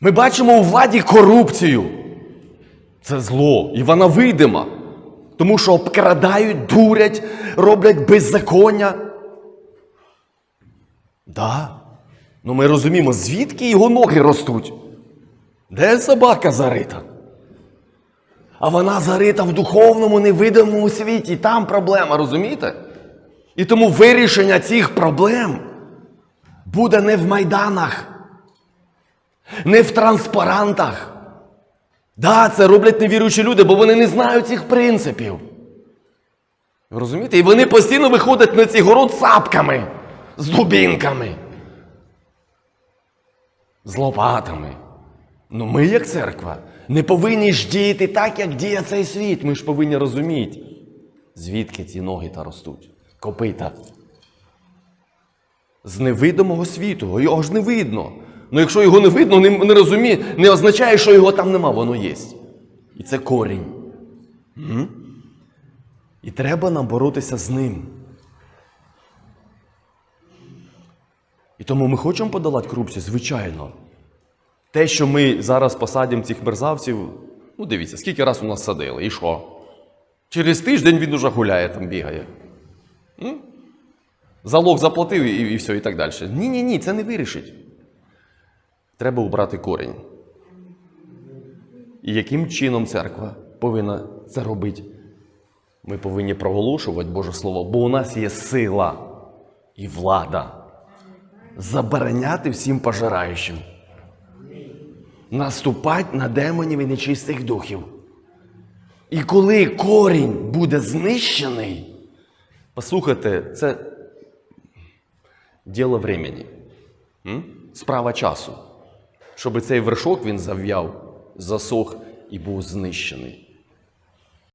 Ми бачимо у владі корупцію. Це зло, і вона видима. Тому що обкрадають, дурять, роблять беззаконня. Да. Ну ми розуміємо, звідки його ноги ростуть. Де собака зарита? А вона зарита в духовному невидимому світі. Там проблема, розумієте? І тому вирішення цих проблем буде не в майданах, не в транспарантах. Да, це роблять невіруючі люди, бо вони не знають цих принципів. Розумієте? І вони постійно виходять на ці город цапками, з дубінками, з лопатами. Ну ми, як церква, не повинні ж діяти так, як діє цей світ. Ми ж повинні розуміти, звідки ці ноги та ростуть. Копита. З невидимого світу. Його ж не видно. Ну якщо його не видно, не, не розуміє, не означає, що його там нема, воно є. І це корінь. М? І треба нам боротися з ним. І тому ми хочемо подолати корупцію, звичайно. Те, що ми зараз посадимо цих мерзавців, ну дивіться, скільки раз у нас садили, і що? Через тиждень він уже гуляє, там бігає. М? Залог заплатив і, і все, і так далі. Ні, ні, ні, це не вирішить. Треба убрати корінь. І яким чином церква повинна це робити? Ми повинні проголошувати Боже Слово, бо у нас є сила і влада забороняти всім пожираючим. Наступати на демонів і нечистих духів. І коли корінь буде знищений, послухайте, це діло времени. Справа часу. Щоб цей вершок він зав'яв, засох і був знищений.